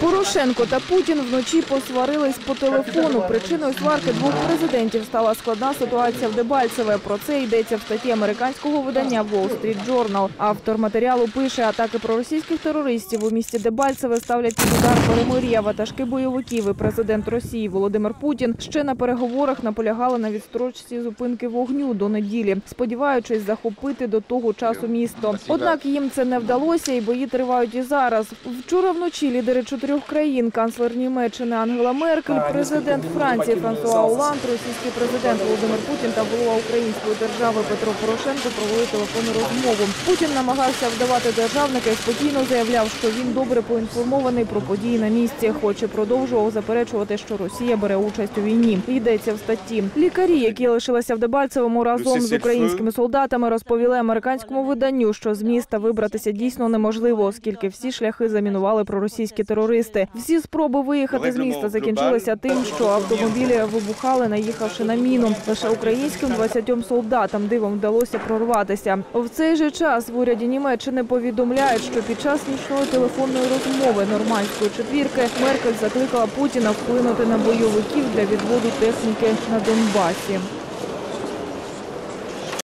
Порошенко та Путін вночі посварились по телефону. Причиною сварки двох президентів стала складна ситуація в Дебальцеве. Про це йдеться в статті американського видання Wall Street Journal. Автор матеріалу пише, атаки проросійських терористів у місті Дебальцеве ставлять під удар перемир'я ватажки бойовиків. І президент Росії Володимир Путін ще на переговорах наполягали на відстрочці зупинки вогню до неділі, сподіваючись захопити до того часу місто. Однак їм це не вдалося, і бої тривають і зараз. Вчора вночі лідери чотирьох країн, канцлер Німеччини Ангела Меркель, президент Франції Франсуа Оланд, російський президент Володимир Путін та голова української держави Петро Порошенко провели телефонну розмову. Путін намагався вдавати державника і спокійно заявляв, що він добре поінформований про події на місці, хоч і продовжував заперечувати, що Росія бере участь у війні. Йдеться в статті. Лікарі, які лишилися в Дебальцевому разом з українськими солдатами, розповіли американському виданню, що з міста вибратися дійсно неможливо, оскільки всі шляхи замінували проросійські терористи. Всі спроби виїхати з міста закінчилися тим, що автомобілі вибухали, наїхавши на міну. Лише українським 20 солдатам дивом вдалося прорватися. В цей же час в уряді Німеччини повідомляють, що під час нічної телефонної розмови нормандської четвірки Меркель закликала Путіна вплинути на бойовиків для відводу техніки на Донбасі.